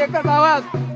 एकच आवाज.